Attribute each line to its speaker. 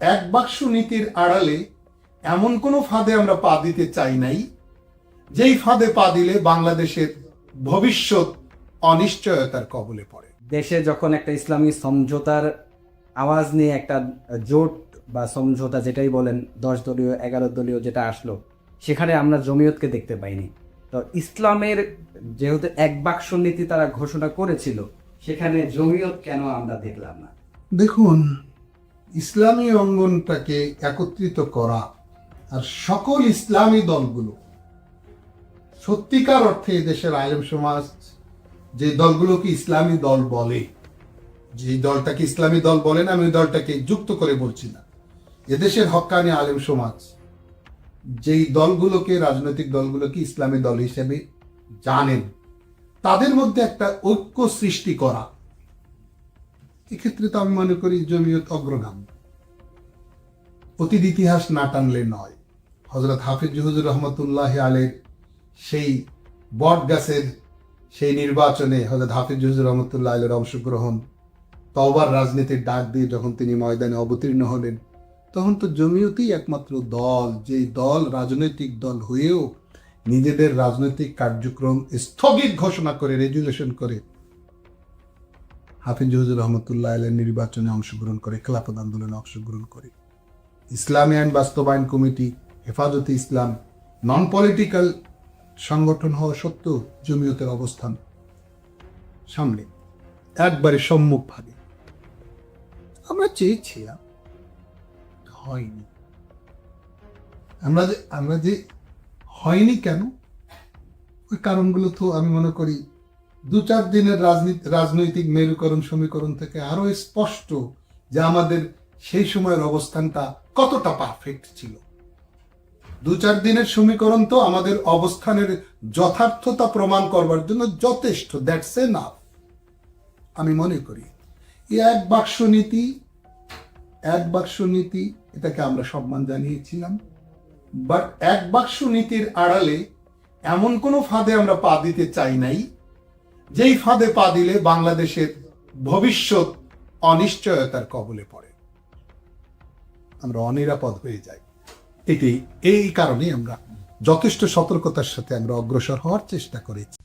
Speaker 1: এক বাক্স নীতির আড়ালে এমন কোনো ফাঁদে আমরা পা দিতে চাই নাই যেই ফাঁদে পা দিলে বাংলাদেশের ভবিষ্যৎ অনিশ্চয়তার কবলে পড়ে।
Speaker 2: দেশে যখন একটা ইসলামী সমঝোতার আওয়াজ নিয়ে একটা জোট বা সমঝোতা যেটাই বলেন দশ দলীয় এগারো দলীয় যেটা আসলো সেখানে আমরা জমিয়তকে দেখতে পাইনি। তো ইসলামের যেহেতু এক বাক্স নীতি তারা ঘোষণা করেছিল সেখানে জমিয়ত কেন আমরা দেখলাম না?
Speaker 1: দেখুন ইসলামী অঙ্গনটাকে একত্রিত করা আর সকল ইসলামী দলগুলো, সত্যিকার অর্থে দেশের আলেম সমাজ যে দলগুলোকে ইসলামী দল বলে, যে দলটাকে ইসলামী দল বলেন আমি ওই দলটাকে যুক্ত করে বলছি না। এদেশের হক্কানি আলেম সমাজ, যেই দলগুলোকে, রাজনৈতিক দলগুলোকে ইসলামী দল হিসেবে জানেন, তাদের মধ্যে একটা ঐক্য সৃষ্টি করা এক্ষেত্রে তো আমি মনে করি জমিয়ত অগ্রগামী। অতীত ইতিহাস না টানলে নয়। হজরত হাফিজ হুজুর রহমতুল্লাহ আলের সেই বট গাছের সেই নির্বাচনে হজরত হাফিজ হুজুর রহমতুল্লাহ আলের অংশগ্রহণ, তওবার রাজনীতির ডাক দিয়ে যখন তিনি ময়দানে অবতীর্ণ হলেন, তখন তো জমিয়তেই একমাত্র দল। যেই দল রাজনৈতিক দল হয়েও নিজেদের রাজনৈতিক কার্যক্রম স্থগিত ঘোষণা করে, রেজুলেশন করে হাফিজ হুজুর রহমতুল্লাহ আলের নির্বাচনে অংশগ্রহণ করে খেলাফত আন্দোলনে অংশগ্রহণ করে। ইসলামী আইন বাস্তবায়ন কমিটি, হেফাজতে ইসলাম নন পলিটিক্যাল সংগঠন হওয়া সত্ত্বেও জমিয়তের অবস্থান সামনে, একবারে সম্মুখ ভাগে। আমরা চেয়েছিলাম, হয়নি। আমরা যে আমরা যে হয়নি কেন? ওই কারণগুলো তো আমি মনে করি দু চার দিনের রাজনৈতিক মেরুকরণ সমীকরণ থেকে আরও স্পষ্ট যে আমাদের সেই সময়ের অবস্থানটা কতটা পারফেক্ট ছিল। দু চার দিনের সমীকরণ তো আমাদের অবস্থানের যথার্থতা প্রমাণ করবার জন্য যথেষ্ট দ্যাটস এনাফ আমি মনে করি এক বাক্স নীতি, এক বাক্স নীতি, এটাকে আমরা সম্মান জানিয়েছিলাম। বাট এক বাক্স নীতির আড়ালে এমন কোনো ফাঁদে আমরা পা দিতে চাই নাই যেই ফাঁদে পা দিলে বাংলাদেশের ভবিষ্যৎ অনিশ্চয়তার কবলে পড়ে। আমরা অনিরাপদ হয়ে যাই। এটি এই কারণে আমরা যথেষ্ট সতর্কতার সাথে আমরা অগ্রসর হওয়ার চেষ্টা করেছি।